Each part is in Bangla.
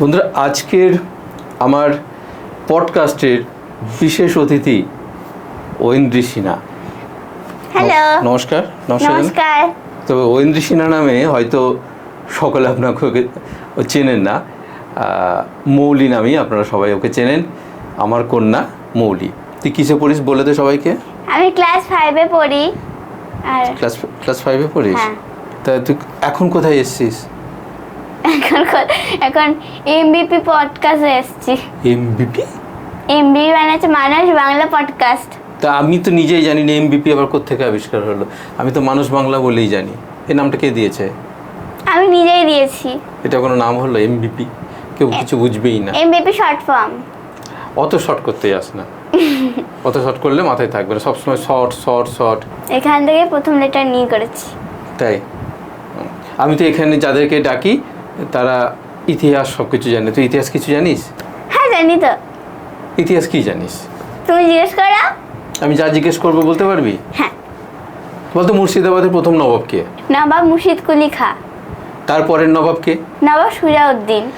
বন্ধুরা আজকের আমার পডকাস্টের বিশেষ অতিথি ঐন্দ্রী সিনহা। হ্যালো। নমস্কার নমস্কার। তবে ঐন্দ্রী সিনহা নামে হয়তো সকলে আপনাকে ওকে চেনেন না। মৌলি নামেই আপনারা সবাই ওকে চেনেন। আমার কন্যা মৌলি। তুই কিসে পড়িস বলে দে সবাইকে। আমি ক্লাস ফাইভে পড়ি। আর ক্লাস ক্লাস ফাইভে পড়িস? হ্যাঁ। তা তুই এখন কোথায় এসছিস? এখন এখন এমবিপি পডকাস্টে এসেছি। এমবিপি এমবিপি মানে হচ্ছে মানুষ বাংলা পডকাস্ট তা আমি তো নিজেই জানি না এমবিপি আবার কোথেকে আবিষ্কার হলো। আমি তো মানুষ বাংলা বলেই জানি। এই নামটা কে দিয়েছে? আমি নিজেই দিয়েছি। এটা কোনো নাম হলো এমবিপি কেউ কিছু বুঝবেই না। এমবিপি শর্ট ফর্ম অত শর্ট করতে যাস না। অত শর্ট করলে মাথায় থাকবে না। সবসময় শর্ট শর্ট শর্ট এখান থেকে প্রথম লেটার নিয়ে করেছি। তাই? আমি তো এখানে যাদেরকে ডাকি তারা ইতিহাস সব কিছু জানে। তুই ইতিহাস কিছু জানিস? হ্যাঁ জানি তো। ইতিহাস কি জানিস? তুমি জিজ্ঞেস করো। আমি যা জিজ্ঞেস করব বলতে পারবি? হ্যাঁ। বলতো মুর্শিদাবাদের প্রথম নবাব কে? নবাব মুর্শিদ কুলি খা। তারপরের নবাব কে? নবাব সুজাউদ্দিন।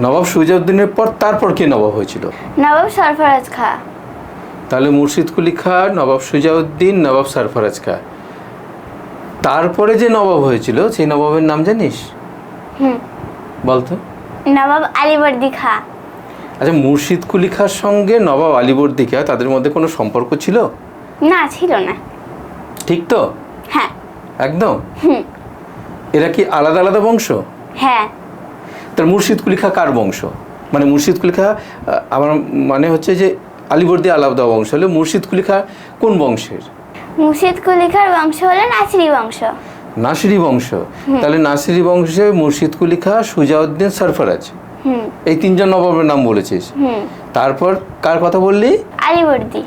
নবাব সুজাউদ্দিনের পর তারপর কে নবাব হয়েছিল? নবাব সরফরাজ খা। তাহলে মুর্শিদ কুলি খা নবাব সুজাউদ্দিন নবাব সরফরাজ খা। তারপরে যে নবাব হয়েছিল সেই নবাবের নাম জানিস? হুম। বলতো? নবাব আলীবর্দী খা আচ্ছা মুর্শিদ কুলি খার সঙ্গে নবাব আলীবর্দী খা তাদের মধ্যে কোনো সম্পর্ক ছিল? না ছিল না। ঠিক তো? হ্যাঁ। একদম? হুম। এরা কি আলাদা আলাদা বংশ? হ্যাঁ। তার মুর্শিদ কুলি খা কার বংশ? মানে মুর্শিদ কুলি খা আমার মানে হচ্ছে যে আলীবর্দী আলাদা বংশ হলে মুর্শিদ কুলি খা কোন বংশের? মুর্শিদ কুলি খার বংশ হলো নাসরি বংশ। নাসিরি বংশ। তাহলে নাসিরি বংশে মুর্শিদ কুলি খা সুজাউদ্দিন সরফরাজ। এই তিনজন নবাবের নাম বলেছিস। তারপর কার কথা বললি? আলীবর্দী।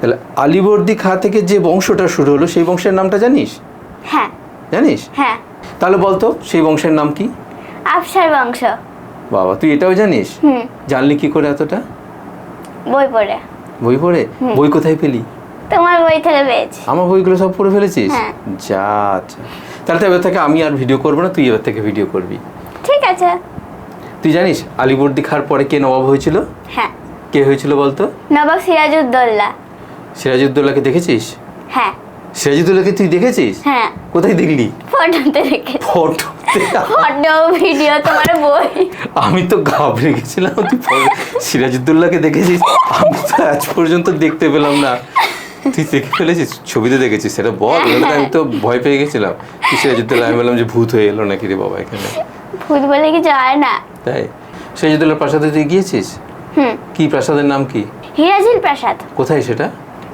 তাহলে আলীবর্দী খা থেকে যে বংশটা শুরু হলো সেই বংশের নামটা জানিস? হ্যাঁ। জানিস? হ্যাঁ। তাহলে বলতো সেই বংশের নাম কি? আফসার বংশ। বাবা তুই এটাও জানিস? জানলি কি করে এতটা? বই পড়ে। বই পড়ে? বই কোথায় পেলি? তোমার বই থেকে পেয়েছি। আমার বইগুলো সব পড়ে ফেলেছিস? হ্যাঁ। যা আচ্ছা তাহলে তো এবার থেকে আমি আর ভিডিও করব না তুই এবার থেকে ভিডিও করবি। ঠিক আছে। তুই জানিস আলিবর্দি খার পরে কে নবাব হয়েছিল? হ্যাঁ। কে হয়েছিল বলতো? নবাব সিরাজউদ্দৌলা। সিরাজউদ্দৌলাকে দেখেছিস? হ্যাঁ। সিরাজউদ্দৌলাকে তুই দেখেছিস? হ্যাঁ। কোথায় দেখলি? ফটোতে দেখে ফটো ফটো ভিডিও তোমার বই। আমি তো ঘাবড়ে গেছিলাম তুই সিরাজউদ্দৌলাকে দেখেছিস? আমি তো আজ পর্যন্ত দেখতে পেলাম না। তুই দেখে ফেলেছিস? ছবিতে দেখেছিস সেটা বল। তো আমি তো ভয় পেয়ে গেছিলাম। তুই সিরাজউদ্দৌলা আমি বললাম যে ভূত হয়ে এলো নাকি রে বাবা এখানে। ভূত বলে কিছু হয় না। তাই? সিরাজউদ্দৌলার প্রাসাদে তুই গিয়েছিস? হুম। কি প্রাসাদের নাম কি? হিরাজিল প্রাসাদ। কোথায় সেটা?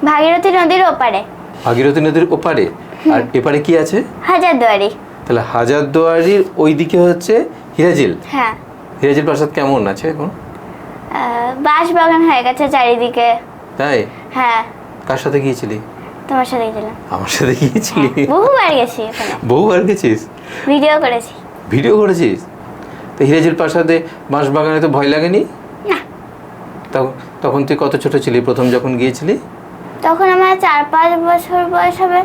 ভাগীরথী নদীর ওপারে। ভাগীরথী নদীর ওপারে? আর এপারে কি আছে? হাজারদুয়ারি। তাহলে হাজারদুয়ারির ওই দিকে হচ্ছে হিরাজিল হ্যাঁ। হিরাজিল প্রাসাদ কেমন আছে এখন? বাঁশ বাগান হয়ে গেছে চারিদিকে। তাই? হ্যাঁ। কার সাথে গিয়েছিলি? তোমার সাথে গেছিলাম আমার সাথে গিয়েছিলি? বহুবার গেছি বহুবার গেছিস? ভিডিও করেছি। ভিডিও করেছিস? তো হিরাজিল প্রাসাদে বাঁশ বাগানে তো ভয় লাগেনি? তখন তুই কত ছোট ছিলি প্রথম যখন গিয়েছিলি? তখন আমার চার পাঁচ বছর বয়স হবে।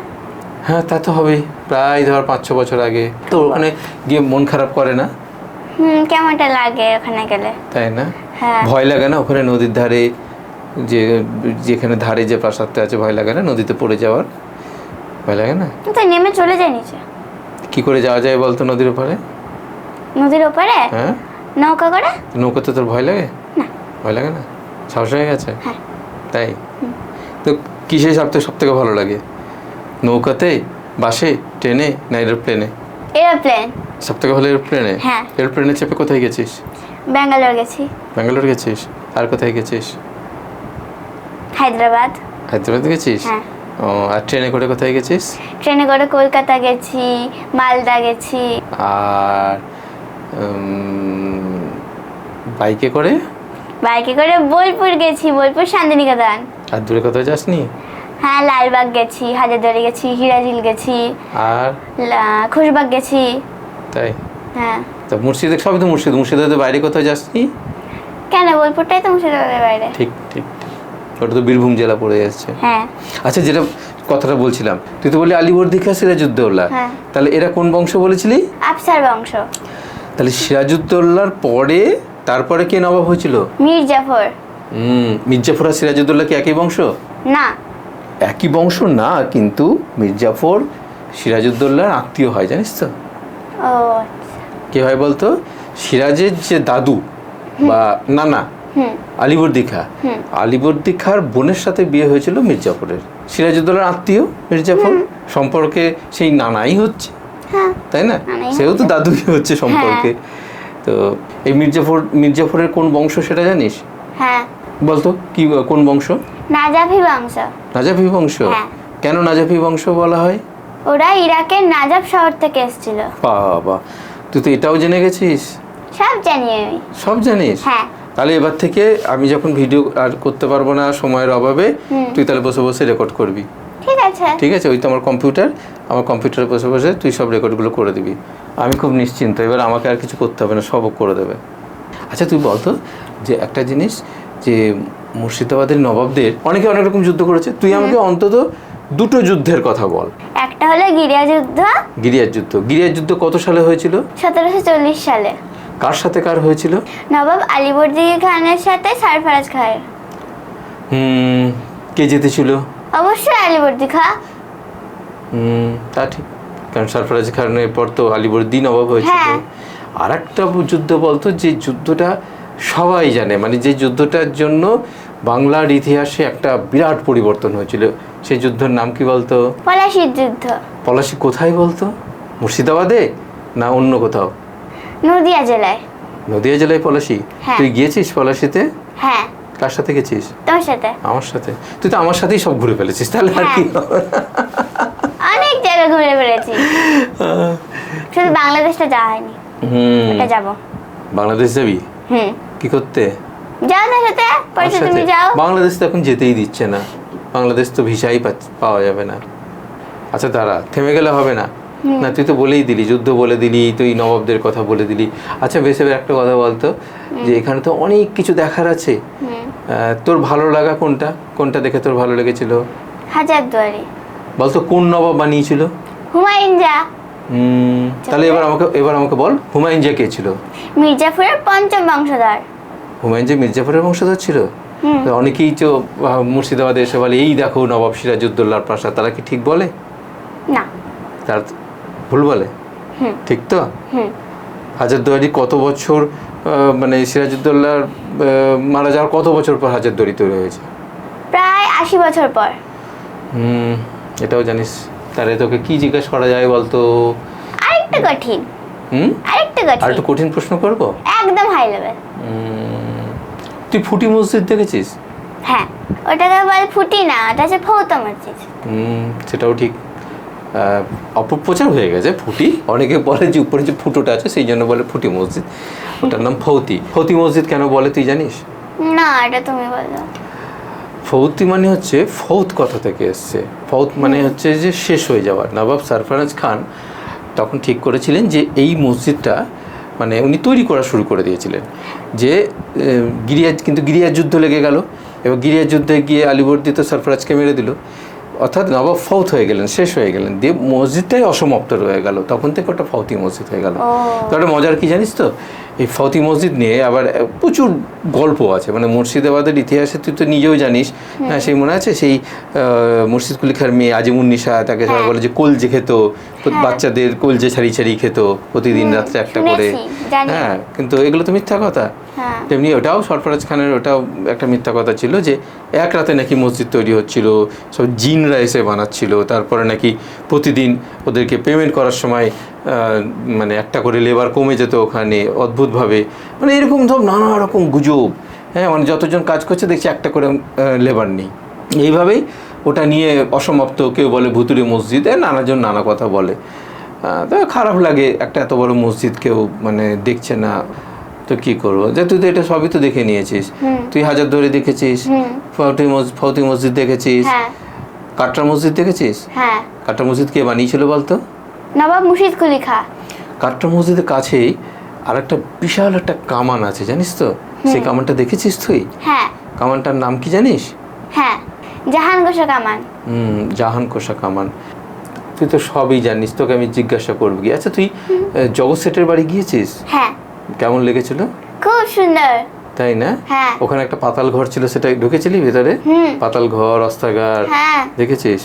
হ্যাঁ তা তো হবেই। প্রায় ধর পাঁচ ছ বছর আগে। তো ওখানে গিয়ে মন খারাপ করে না? হুম কেমনটা লাগে ওখানে গেলে? তাই না? হ্যাঁ। ভয় লাগে না ওখানে নদীর ধারে? যে যেখানে ধারে যে প্রাসাদটা আছে ভয় লাগে না? নদীতে পড়ে যাওয়ার? ভয় লাগে না? তো নেমে চলে যায় নিচে। কি করে যাওয়া যায় বলতো নদীর ওপারে? নদীর ওপারে? হ্যাঁ। নৌকা করে? নৌকাতে তোর ভয় লাগে? না। ভয় লাগে না? সাহস হয়ে গেছে? হ্যাঁ। তাই? তো কিসে সব থেকে সব থেকে ভালো লাগে? নৌকাতে? বাসে? ট্রেনে? না এরোপ্লেনে? এরোপ্লেন। সব থেকে ভালো এরোপ্লেনে? হ্যাঁ। এরোপ্লেনে চেপে কোথায় গেছিস? ব্যাঙ্গালোর গেছি। ব্যাঙ্গালোর গেছিস? আর কোথায় গেছিস? হায়দ্রাবাদ। হায়দ্রাবাদ গেছিস? হ্যাঁ। ও আর ট্রেনে করে কোথায় গেছিস? ট্রেনে করে কলকাতা গেছি মালদা গেছি। আর বাইকে করে? বাইকে করে বোলপুর গেছি বোলপুর শান্তিনিকেতন। আর দূরে কোথাও যাসনি? হ্যাঁ লালবাগ গেছি হাজারদুয়ারি গেছি হিরাজিল গেছি। আর? খুশবাগ গেছি। তাই? হ্যাঁ। তো মুর্শিদে সবই তো মুর্শিদ মুর্শিদাবাদের বাইরে কোথাও যাসনি? কেন বোলপুরটাই তো মুর্শিদাবাদের বাইরে। ঠিক ঠিক। ওটা তো বীরভূম জেলা পড়ে যাচ্ছে। হ্যাঁ। আচ্ছা যেটা কথাটা বলছিলাম তুই তো বললি আলিবর্দি খা সিরাজউদ্দৌলা। হ্যাঁ। তাহলে এরা কোন বংশ বলেছিলি? আফসার বংশ। তাহলে সিরাজউদ্দৌলার পরে তারপরে কে নবাব হয়েছিল? মীর জাফর হুম মির্জাফর আর সিরাজউদ্দৌলা কি একই বংশ? না। একই বংশ না কিন্তু মির্জাফর সিরাজউদ্দৌলার আত্মীয় হয় জানিস তো? কে হয় বলতো? সিরাজের যে দাদু বা নানা হুম। আলিবর্দি খা হুম। বোনের সাথে বিয়ে হয়েছিল মির্জাফরের সিরাজউদ্দৌলার আত্মীয় মির্জাফর সম্পর্কে সেই নানাই হচ্ছে। হ্যাঁ। তাই না? সেও তো। দাদুই হচ্ছে সম্পর্কে। তো এই মির্জাফর মির্জাফরের কোন বংশ সেটা জানিস? হ্যাঁ। বলতো কি কোন বংশ? নাজাফি বংশ। নাজাফি বংশ? হ্যাঁ। কেন নাজাফি বংশ বলা হয়? ওরা ইরাকের নাজাফ শহর থেকে এসেছিল। বাবা তুই তো এটাও জেনে গেছিস? সব জানি আমি। সব জানিস? হ্যাঁ। তাহলে এবার থেকে আমি যখন ভিডিও আর করতে পারব না সময়ের অভাবে তুই তাহলে বসে বসে রেকর্ড করবি। ঠিক আছে। ঠিক আছে? ওই তো আমার কম্পিউটার আমার কম্পিউটারে বসে বসে তুই সব রেকর্ডগুলো করে দিবি। আমি খুব নিশ্চিন্ত এবার আমাকে আর কিছু করতে হবে না সব করে দেবে। আচ্ছা তুই বলতো যে একটা জিনিস যে মুর্শিদাবাদের নবাবদের অনেকে অনেক রকম যুদ্ধ করেছে। তুই আমাকে অন্তত দুটো যুদ্ধের কথা বল। একটা হলো গিরিয়া যুদ্ধ গিরিয়ার যুদ্ধ গিরিয়ার যুদ্ধ কত সালে হয়েছিল? সতেরোশো চল্লিশ সালে। কার সাথে কার হয়েছিল? নবাব আলিবর্দি খানের সাথে সারফরাজ খায়ের হুম কে জিতেছিল? অবশ্যই আলিবর্দি খা হুম তা ঠিক। কারণ সরফরাজ খানের পর তো আলিবর্দি নবাব হয়েছিল। হ্যাঁ। আর একটা যুদ্ধ বলতো যে যুদ্ধটা সবাই জানে মানে যে যুদ্ধটার জন্য বাংলার ইতিহাসে একটা বিরাট পরিবর্তন হয়েছিল। সেই যুদ্ধের নাম কি বলতো? পলাশির যুদ্ধ। পলাশি কোথায় বলতো? মুর্শিদাবাদে না অন্য কোথাও? নদিয়া জেলায়। নদিয়া জেলায় পলাশি? হ্যাঁ। তুই গিয়েছিস পলাশিতে? হ্যাঁ। কার সাথে গেছিস? তোমার সাথে। আমার সাথে। তুই তো আমার সাথেই সব ঘুরে ফেলেছিস তাহলে আর কি? হ্যাঁ। অনেক জায়গা ঘুরে বেড়েছি শুধু বাংলাদেশটা যাওয়া হয়নি। হুম। ওটা যাব। বাংলাদেশ যাবি? হুম। কি করতে? যাও না সাথে পয়সা তুমি যাও। বাংলাদেশ তো এখন যেতেই দিচ্ছে না। বাংলাদেশ তো ভিসাই পাওয়া যাবে না। আচ্ছা তারা থেমে গেলে হবে না। না তুই তো বলেই দিলি যুদ্ধ বলে দিলি তুই নবাবদের কথা বলে দিলি। আচ্ছা বেশ এবার একটা কথা বলতো যে এখানে তো অনেক কিছু দেখার আছে। তোর ভালো লাগা কোনটা? কোনটা দেখে তোর ভালো লেগেছিল? হাজার দুয়ারি। বলতো কোন নবাব বানিয়েছিল? হুমায়ুন যা উম, তাহলে এবার আমাকে এবার আমাকে বল হুমায়ুন যে কে ছিল? মির্জাফরের পঞ্চম বংশধর। হুমায়ুন যে মির্জাফরের বংশধর ছিল? অনেকেই তো মুর্শিদাবাদে এসে বলে এই দেখো নবাব সিরাজউদ্দৌলার প্রাসাদ তারা কি ঠিক বলে? না। তার ভুল বলে? ঠিক তো? হাজারদুয়ারি কত বছর মানে সিরাজউদ্দৌলার মারা যাওয়ার কত বছর পর হাজারদুয়ারি তৈরি হয়েছে? প্রায় আশি বছর পর। হুম এটাও জানিস। তাহলে তোকে কি জিজ্ঞেস করা যায় বলতো? আরেকটা কঠিন। হুম? আরেকটু আর কঠিন একটু কঠিন প্রশ্ন করব? একদম হাই লেভেল তুই ফুটি মসজিদ দেখেছিস? হ্যাঁ ওটাকে বলে ফুটি না ওটা হচ্ছে ফৌত মসজিদ। হুম সেটাও ঠিক। অপপ্রচার হয়ে গেছে ফুটি। অনেকে বলে যে উপরে যে ফুটোটা আছে সেই জন্য বলে ফুটি মসজিদ। ওটার নাম ফৌতি। ফৌতি মসজিদ কেন বলে তুই জানিস? না এটা তুমি বলো। ফৌতি মানে হচ্ছে ফৌত কথা থেকে এসছে। ফৌত মানে হচ্ছে যে শেষ হয়ে যাওয়া নবাব সরফরাজ খান তখন ঠিক করেছিলেন যে এই মসজিদটা মানে উনি তৈরি করা শুরু করে দিয়েছিলেন। যে গিরিয়া কিন্তু গিরিয়ার যুদ্ধ লেগে গেল। এবার গিরিয়ার যুদ্ধে গিয়ে আলিবর্দি তো সরফরাজকে মেরে দিল। অর্থাৎ নবাব ফৌত হয়ে গেলেন শেষ হয়ে গেলেন। দিয়ে মসজিদটাই অসমাপ্ত রয়ে গেল। তখন থেকে ওটা ফৌতি মসজিদ হয়ে গেল। তাহলে তো একটা মজার কি জানিস তো? এই ফৌতি মসজিদ নিয়ে আবার প্রচুর গল্প আছে। মানে মুর্শিদাবাদের ইতিহাসে তুই তো নিজেও জানিস। হ্যাঁ। সেই মনে আছে? সেই মুর্শিদ কুলিখার মেয়ে আজিমুন্নিশা তাকে সবাই হ্যাঁ। বলে যে কোল যে খেত হ্যাঁ। বাচ্চাদের কলজে ছাড়ি ছাড়ি খেত প্রতিদিন রাত্রে একটা করে। হ্যাঁ কিন্তু এগুলো তো মিথ্যা কথা। হ্যাঁ। তেমনি ওটাও সরফরাজ খানের ওটাও একটা মিথ্যা কথা ছিল যে এক রাতে নাকি মসজিদ তৈরি হচ্ছিল সব জিনরা এসে বানাচ্ছিল তারপরে নাকি প্রতিদিন ওদেরকে পেমেন্ট করার সময় মানে একটা করে লেবার কমে যেত ওখানে অদ্ভুতভাবে। মানে এরকম সব নানা রকম গুজব। হ্যাঁ মানে যতজন কাজ করছে দেখছি একটা করে লেবার নেই। এইভাবেই ওটা নিয়ে অসমাপ্ত কেউ বলে ভুতুরে মসজিদ এ নানাজন নানা কথা বলে। তো খারাপ লাগে একটা এত বড় মসজিদ কেউ মানে দেখছে না তো কি করব? যে তুই তো এটা সবই তো দেখে নিয়েছিস। তুই হাজার ধরে দেখেছিস ফৌতি মসজিদ ফৌতি মসজিদ দেখেছিস। হ্যাঁ। কাটরা মসজিদ দেখেছিস? হ্যাঁ। কাটরা মসজিদ কে বানিয়েছিল বলতো? নবাব মুর্শিদ কুলি খা কাটরা মসজিদের কাছেই আর একটা বিশাল একটা কামান আছে জানিস তো? সেই কামানটা দেখেছিস তুই? হ্যাঁ। কামানটার নাম কি জানিস? হ্যাঁ। জাহান গোসা কামান হুম জাহান কোষা কামান তুই তো সবই জানিস তোকে আমি জিজ্ঞাসা করব কি আচ্ছা তুই জগৎ সেটের বাড়ি গিয়েছিস? হ্যাঁ। কেমন লেগেছিল? খুব সুন্দর। তাই না? হ্যাঁ। ওখানে একটা পাতাল ঘর ছিল সেটা ঢুকেছিলি ভেতরে? পাতাল ঘর অস্ত্রাগার হ্যাঁ। দেখেছিস?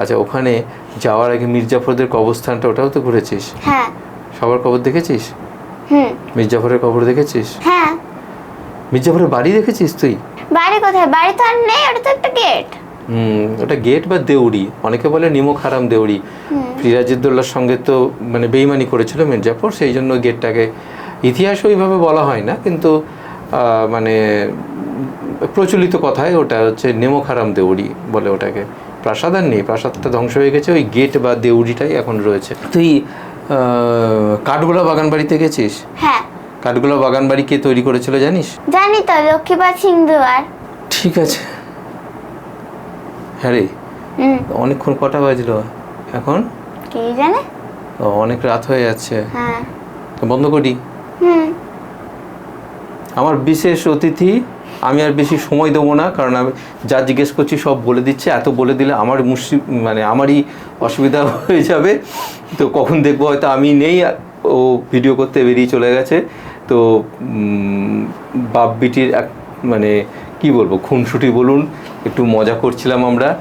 আচ্ছা ওখানে যাওয়ার আগে মির্জাফরদের কবরস্থানটা ওটাও তো ঘুরেছিস? হ্যাঁ। সবার কবর দেখেছিস? হুম। মির্জাফরের কবর দেখেছিস? হ্যাঁ। মির্জাফরের বাড়ি দেখেছিস তুই? বাড়ি কোথায়? বাড়ি তো আর নেই ওটা তো একটা গেট ওটা গেট বা দেউড়ি? অনেকে বলে নিমক হারাম দেউড়ি। ফিরাজুদ্দোল্লার সঙ্গে তো মানে বেইমানি করেছিল মির্জাফর সেই জন্য গেটটাকে ইতিহাস ওইভাবে বলা হয় না কিন্তু মানে প্রচলিত কথায় ওটা হচ্ছে নেমক হারাম দেউড়ি বলে ওটাকে। প্রাসাদ আর নেই প্রাসাদটা ধ্বংস হয়ে গেছে ওই গেট বা দেউড়িটাই এখন রয়েছে। তুই কাঠগোলা বাগান বাড়িতে গেছিস? হ্যাঁ। কাঠগোলা বাগান বাড়ি কে তৈরি করেছিল জানিস? জানি তো লক্ষ্মীপাত সিংদুয়ার। ঠিক আছে। হ্যাঁ রে অনেকক্ষণ কটা বাজলো এখন? কে জানে? ও, অনেক রাত হয়ে যাচ্ছে। হ্যাঁ। তো বন্ধ করি? হুম। আমার বিশেষ অতিথি আমি আর বেশি সময় দেবো না কারণ আমি যা জিজ্ঞেস করছি সব বলে দিচ্ছে। এত বলে দিলে আমার মুশি মানে আমারই অসুবিধা হয়ে যাবে। তো কখন দেখব? হয়তো আমি নেই। ও ভিডিও করতে বেরিয়ে চলে গেছে। তো বাপ বিটির এক মানে কি বলব খুনসুটি বলুন একটু মজা করছিলাম আমরা।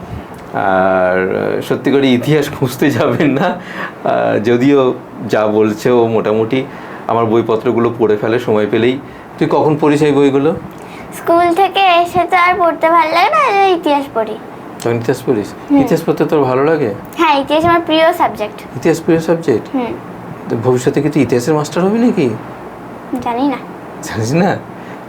আর সত্যি করে ইতিহাস খুঁজতে যাবেন না। যদিও যা বলছে ও মোটামুটি আমার বইপত্রগুলো পড়ে ফেলে সময় পেলেই। তুই কখন পড়িস এই বইগুলো? স্কুল থেকে এসে তো আর পড়তে ভালো লাগে না ইতিহাস পড়ি। তখন ইতিহাস পড়িস? ইতিহাস পড়তে তোর ভালো লাগে? হ্যাঁ ইতিহাস আমার প্রিয় সাবজেক্ট। ইতিহাস প্রিয় সাবজেক্ট? হুম। ভবিষ্যতে কি তুই ইতিহাসের মাস্টার হবি নাকি? জানি না। জানিস না?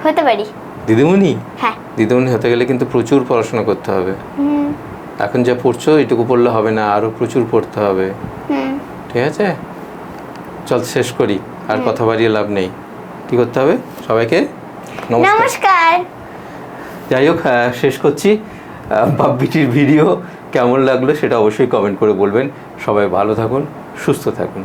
হতে পারি। দিদিমণি? হ্যাঁ। দিদিমণি হতে গেলে কিন্তু প্রচুর পড়াশোনা করতে হবে। হুম। এখন যা পড়ছো এটুকু পড়লে হবে না আরও প্রচুর পড়তে হবে। হুম। ঠিক আছে? চল শেষ করি আর কথা বাড়িয়ে লাভ নেই। কি করতে হবে? সবাইকে নমস্কার। যাই হোক শেষ করছি। বাপ্পিটির ভিডিও কেমন লাগল সেটা অবশ্যই কমেন্ট করে বলবেন। সবাই ভালো থাকুন সুস্থ থাকুন।